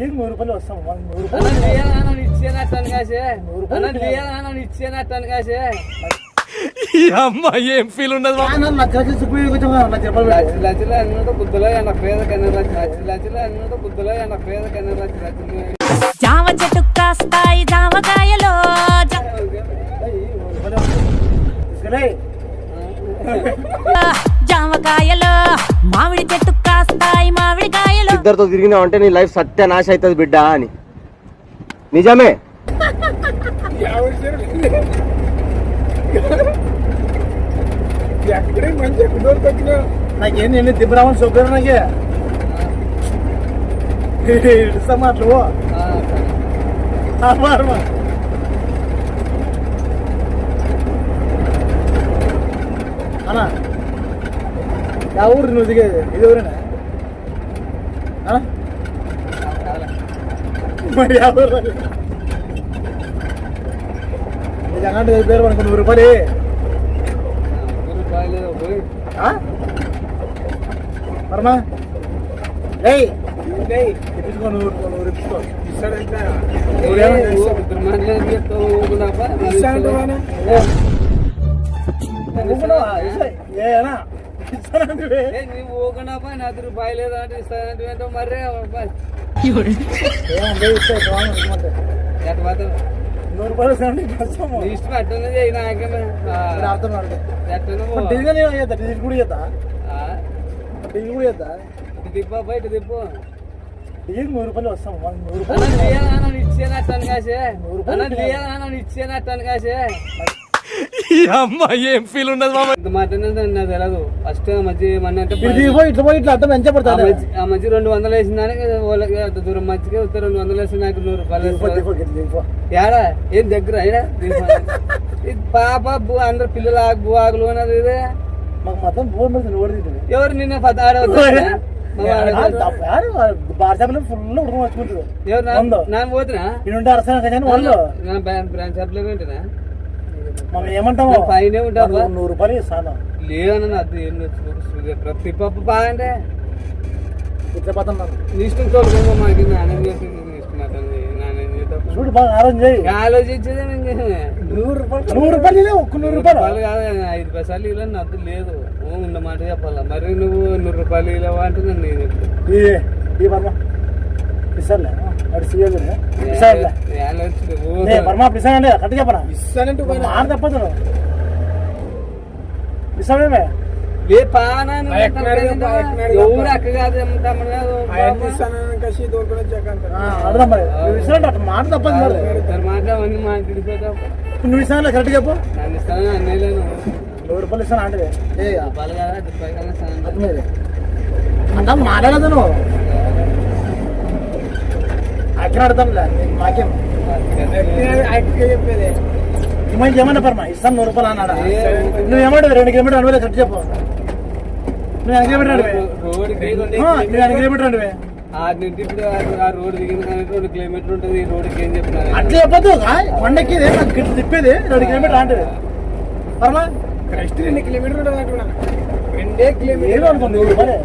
ఏం నూరు రూపాయలు వస్తాం? మనకి నూరు అన్న రూపాయలు లియానా ఇచ్చేనట్టు కాసే? నూరు అన్న రూపాయలు లియానా ఇచ్చేనట్టు కాసే? ఈ అమ్మ ఏం ఫీల్ ఉండదు. లచ్చలు అన్నట్టు బుద్ధులో పేద కన్నా లచ్చలు అన్నట్టు బుద్ధులో పేద కన్నా జామ చెట్టు కాస్తాయి జామకాయలో. జామకాయలో. మామిడి చెట్టు ఇద్దరితో తిరిగినావు అంటే నీ లైఫ్ సత్యనాశ అవుతుంది బిడ్డ అని. నిజమే? నాకేం నేను దిబ్బరామని చూపారు నాకే. ఇస్తాం అట్లు అన్నా యా ఊరు నువ్వు దిగేది ఇది ఊరేనా మరి యా ఊరు అది? నిజంగా పేరు మనకు నూరు రూపాయలు. రూపాయలు? పరమా ఏయ్ ఇప్పించుకో నూరు నూరు ఇప్పించుకో. ఏనా ఇస్తానంటే నీవు ఊకనప్ప నాది రూపాయలు లేదా అంటే ఇస్తానంటే నూరు రూపాయలు నీ ఇష్టం అట్టున్నది అయి నాకేమే అర్థం డీజిల్ చేద్దా? డీజిల్ కూడా చేద్దా? డీజిల్ కూడా చేద్దా? దిప్ప బయట దిప్పు డీజిల్ నూరు రూపాయలు వస్తాం. నూరు రూపాయలు ఇచ్చేనట్టు కాసే. నూరు రూపాయలు ఇచ్చేనట్టు కాసే. అమ్మ ఏం ఫీల్ ఉండదు మామ? నాకు తెలియదు ఫస్ట్ మధ్య దిగిపోయి ఇట్లా పోయి ఇట్లా పెంచబడతాడు మధ్య- ఆ మధ్య రెండు వందలు వేసిన దానికి వాళ్ళకి అంత దూరం మధ్యకి వస్తే రెండు వందలు వేసిన నాకు నూరు రూపాయలు ఏడా ఏం దగ్గర అయినా? ఇది పాప బు అందరు పిల్లలు ఆగు బు ఇదే. ఓడి దిగుతుంది ఎవరు నిన్న బార్సాబులో ఫుల్ ఉడకం వచ్చుకుంటుంది ఎవరు? పోతున్నా? నేను ఉంటే అరసన కానీ వాళ్ళు నా బ్రాంచ్ షాప్లో ఉంటున్నా. మనం ఏమంటాము? పైన ఉంటావా నూరు- రూపాయలు ఇస్తాను. లేదన్న అది ఏం నచ్చు ప్రతి పప్పు బాగా అంటే ఇట్లా పోతాం మనం. నీ ఇష్టం తోలుకోమో మాకు నాన్న చేసింది నీ ఇష్టం అతనిది. నాన్న ఏం చేద్దాం? చూడు బాగా ఆరోగ్యం చేయి. ఆలోచించేదే. నూరు రూపాయలు నూరు రూపాయలు ఒక్క నూరు రూపాయలు. కాదు ఐదు పైసలు ఇలా నద్దు లేదు. ఓ ఉన్న మాట చెప్పాలా? మరి నువ్వు నూరు రూపాయలు ఇలావా అంటే నేను. ఈ ఈ వర్మ. ఇస్తారులే ఇస్తానండి కట్ట చెప్పనా మాట తప్పదు. ఇస్తామేమే ఎవరు అక్క కాదు. అర్థం మరి. నువ్వు ఇస్తానంటే అట్లా మాట తప్పదు మరి. ఇద్దరు మాట అవన్నీ మాట్లాడిపోతావు. నువ్వు ఇస్తాను కరెక్ట్ చెప్పు. నన్ను ఇస్తాను అన్నయ్యలేను నూరు రూపాయలు ఇస్తాను అంటే? ఏ రూపాయలు కదా రూపాయలు కదా ఇస్తాను. అర్థమైంది అంతా మాట్లాడదు నువ్వు. అక్కడ అర్థంలే మాకేం? ఏమైంది ఏమన్నా పర్మా? ఇస్తాను నూరు రూపాయలు అన్నాడా? నువ్వు ఏమంటావు రెండు కిలోమీటర్ అనువే కరెక్ట్ చెప్పు. నువ్వు ఎన్ని కిలోమీటర్ నువ్వు ఎన్ని కిలోమీటర్ రెండు కిలోమీటర్ అట్లా చెప్పదు కొండకి తిప్పేది రెండు కిలోమీటర్ అంటే పర్మా? రెండే ఏదో అనుకో నూరు రూపాయలే.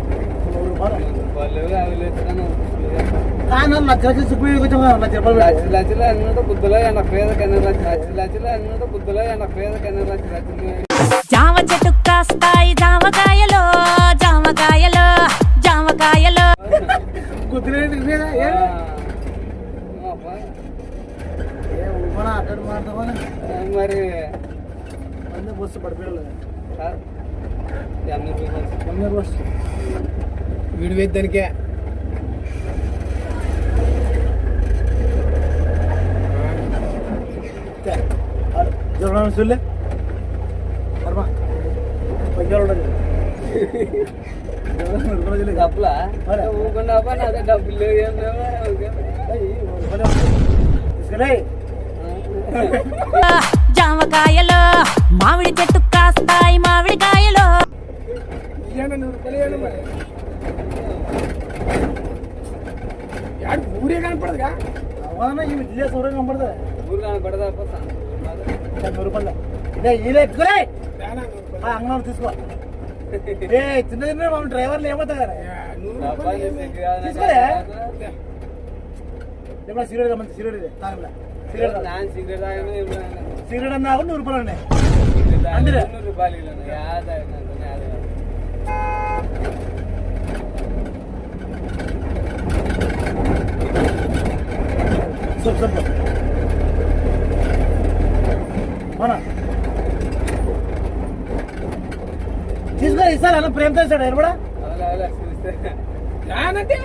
నూరు రూపాయలు. కానీ లక్ష లక్షలు చెప్పి కొంచెం లక్ష రూపాయలు పెట్టు. లచ్చలు అన్నట్టు బుద్ధులో ఎన్న పేద ఎన్న లచ్చలు జామ చెట్టు కాస్తాయి జామకాయలో జామకాయలో జామకాయలో అబ్బా. ఏ ఊపనా అక్కడ మాట్లాడమని మరి అన్నీ బస్సు పడిపోయాలి ఆ, ఎనభై రూపాయలు. అన్నీ బస్సు వీడు వేద్దనికే తీసుకెళ్ళి జామకాయలో మామిడి చెట్టు కాస్తాయి మామిడికాయలో ఊరే కనపడదుగా అవునా ఈ విద్య సూర్యం కనపడుతుంది ఊరు కనపడదా డెబ్బై రూపాయలు ఇదే ఇదే ఎక్కురే అంగం తీసుకో ఏ చిన్న చిన్న మా డ్రైవర్లు ఏమవుతారు తీసుకోలే ఎప్పుడు సిగరెట్ మంచి సిగరెట్ ఇదే తాగలే సిగరెట్ అన్నాకు నూరు రూపాయలు ఉన్నాయి అందులో నూరు రూపాయలు సొప్ సొప్ తాగినాను, యాద తాగినాను. సొప్పు సొప్పు అవునా తీసుకో ఇస్తాను అన్న ప్రేమతో ఇస్తాడు ఆయన కూడా. రానంటే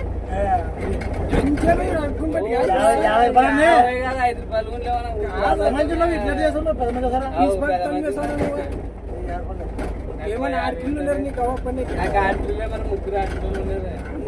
యాభై రూపాయలు ఇట్లా పది మంది సార్ ఆడపిల్లలు నీకు? నాకు ఆడపిల్లలే ముగ్గురు ఆడపిల్లలు